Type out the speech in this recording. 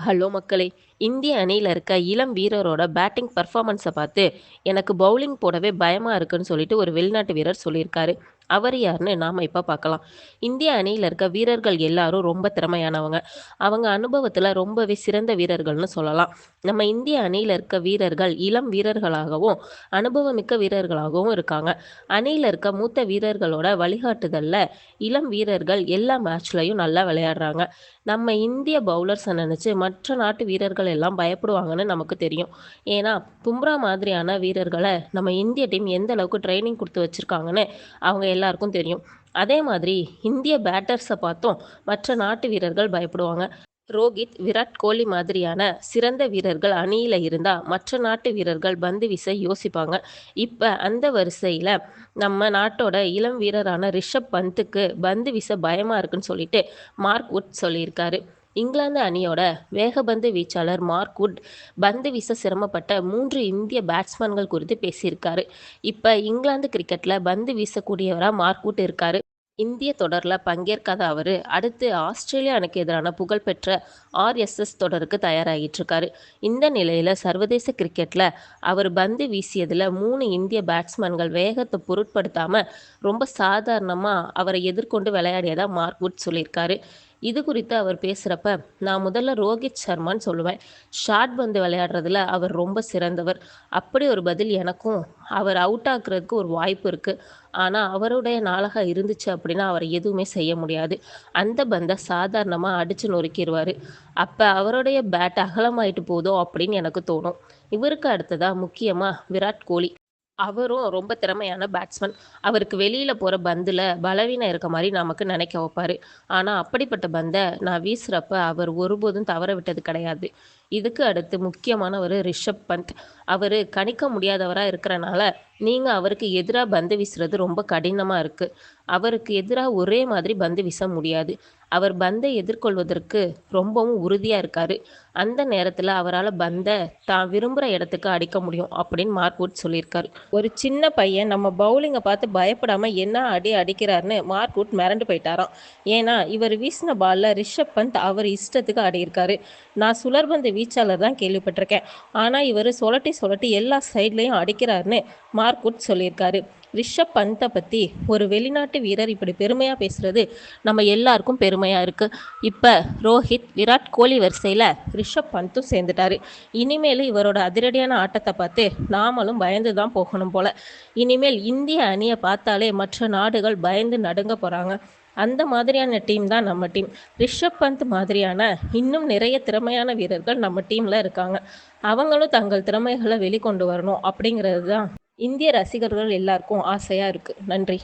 Hello மக்களே! இந்திய அணியில் இருக்க இளம் வீரரோட பேட்டிங் பர்ஃபார்மன்ஸை பார்த்து, எனக்கு பவுலிங் போடவே பயமாக இருக்குன்னு சொல்லிட்டு ஒரு வெளிநாட்டு வீரர் சொல்லியிருக்காரு. அவர் யாருன்னு நாம் இப்போ பார்க்கலாம். இந்திய அணியில் இருக்க வீரர்கள் எல்லாரும் ரொம்ப திறமையானவங்க. அவங்க அனுபவத்தில் ரொம்பவே சிறந்த வீரர்கள்னு சொல்லலாம். நம்ம இந்திய அணியில் இருக்க வீரர்கள் இளம் வீரர்களாகவும், அனுபவமிக்க வீரர்களாகவும் இருக்காங்க. அணியில் இருக்க மூத்த வீரர்களோட வழிகாட்டுதலில் இளம் வீரர்கள் எல்லா மேட்ச்லையும் நல்லா விளையாடுறாங்க. நம்ம இந்திய பவுலர்ஸை நினச்சி மற்ற நாட்டு வீரர்கள் எல்லாம் பயப்படுவாங்கன்னு நமக்கு தெரியும். ஏன்னா, பும்ரா மாதிரியான வீரர்களை நம்ம இந்திய டீம் எந்த அளவுக்கு ட்ரைனிங் கொடுத்து வச்சிருக்காங்கன்னு அவங்க எல்லாருக்கும் தெரியும். அதே மாதிரி இந்திய பேட்டர்ஸை பார்த்தும் மற்ற நாட்டு வீரர்கள் பயப்படுவாங்க. ரோஹித் விராட் கோலி மாதிரியான சிறந்த வீரர்கள் அணியில் இருந்தால் மற்ற நாட்டு வீரர்கள் பந்து வீச யோசிப்பாங்க. இப்போ அந்த வரிசையில் நம்ம நாட்டோட இளம் வீரரான ரிஷப் பந்துக்கு பந்து வீச பயமாக இருக்குன்னு சொல்லிட்டு மார்க் உட் சொல்லியிருக்காரு. இங்கிலாந்து அணியோட வேகபந்து வீச்சாளர் மார்க் வுட், பந்து வீச சிரமப்பட்ட மூன்று இந்திய பேட்ஸ்மேன்கள் குறித்து பேசியிருக்காரு. இப்ப இங்கிலாந்து கிரிக்கெட்ல பந்து வீசக்கூடியவரா மார்க் வுட் இருக்காரு. இந்திய தொடரில் பங்கேற்காத அவர் அடுத்து ஆஸ்திரேலிய அணிக்கு எதிரான புகழ்பெற்ற ஆர்.எஸ்.எஸ் தொடருக்கு தயாராகிட்டு இந்த நிலையில் சர்வதேச கிரிக்கெட்டில் அவர் பந்து வீசியதில் மூணு இந்திய பேட்ஸ்மேன்கள் வேகத்தை பொருட்படுத்தாமல் ரொம்ப சாதாரணமாக அவரை எதிர்கொண்டு விளையாடியதாக மார்க் வுட் சொல்லியிருக்காரு. இது குறித்து அவர் பேசுகிறப்ப நான் முதல்ல ரோஹித் சர்மான்னு சொல்லுவேன். ஷார்ட் பந்து விளையாடுறதுல அவர் ரொம்ப சிறந்தவர். அப்படி ஒரு பதில் எனக்கும் அவர் அவுட் ஆக்குறதுக்கு ஒரு வாய்ப்பு இருக்குது ஆனால் அவருடைய நாளகா இருந்துச்சு அப்படின்னா அவர் எதுவுமே செய்ய முடியாது. அந்த பந்தை சாதாரணமாக அடித்து நொறுக்கிடுவார் அப்போ அவருடைய பேட் அகலமாயிட்டு போதோ அப்படின்னு எனக்கு தோணும். இவருக்கு அடுத்ததாக முக்கியமாக விராட் கோலி. அவரும் ரொம்ப திறமையான பேட்ஸ்மேன். அவருக்கு வெளியில் போகிற பந்தில் பலவீனம் இருக்க மாதிரி நமக்கு நினைக்க வைப்பார் ஆனால் அப்படிப்பட்ட பந்தை நான் வீசுகிறப்ப அவர் ஒருபோதும் தவற விட்டது கிடையாது. இதுக்கு அடுத்து முக்கியமானவர் ரிஷப் பந்த். அவர் கணிக்க முடியாதவராக இருக்கிறனால நீங்கள் அவருக்கு எதிராக பந்து வீசுறது ரொம்ப கடினமாக இருக்குது அவருக்கு எதிராக ஒரே மாதிரி பந்து வீச முடியாது. அவர் பந்தை எதிர்கொள்வதற்கு ரொம்பவும் உறுதியாக இருக்கார் அந்த நேரத்தில் அவரால் பந்தை தான் விரும்புகிற இடத்துக்கு அடிக்க முடியும் அப்படின்னு மார்க் வுட் சொல்லியிருக்காரு. ஒரு சின்ன பையன் நம்ம பவுலிங்கை பார்த்து பயப்படாமல் என்ன அடி அடிக்கிறாருன்னு மார்க் வுட் மிரண்டு போயிட்டாராம். ஏன்னா, இவர் வீசின பாலில் ரிஷப் பந்த் அவர் இஷ்டத்துக்கு ஆடியிருக்காரு. நான் சுழற்பந்து வீச்சாளர் தான் கேள்விப்பட்டிருக்கேன். ஆனால் இவர் சொலட்டி சொலட்டி எல்லா சைட்லேயும் அடிக்கிறாருன்னு மார்க்குட் சொல்லியிருக்காரு. ரிஷப் பந்தை பற்றி ஒரு வெளிநாட்டு வீரர் இப்படி பெருமையாக பேசுறது நம்ம எல்லாருக்கும் பெருமையாக இருக்குது இப்போ ரோஹித், விராட் கோலி வரிசையில் ரிஷப் பந்தும் சேர்ந்துட்டாரு. இனிமேல் இவரோட அதிரடியான ஆட்டத்தை பார்த்து நாமளும் பயந்து தான் போகணும் போல. இனிமேல் இந்திய அணியை பார்த்தாலே மற்ற நாடுகள் பயந்து நடுங்க போகிறாங்க அந்த மாதிரியான டீம் தான் நம்ம டீம். ரிஷப் பந்த் மாதிரியான இன்னும் நிறைய திறமையான வீரர்கள் நம்ம டீம்ல இருக்காங்க. அவங்களும் தங்கள் திறமைகளை வெளிக்கொண்டு வரணும் அப்படிங்கிறது தான் இந்திய ரசிகர்கள் எல்லாருக்கும் ஆசையா இருக்கு. நன்றி.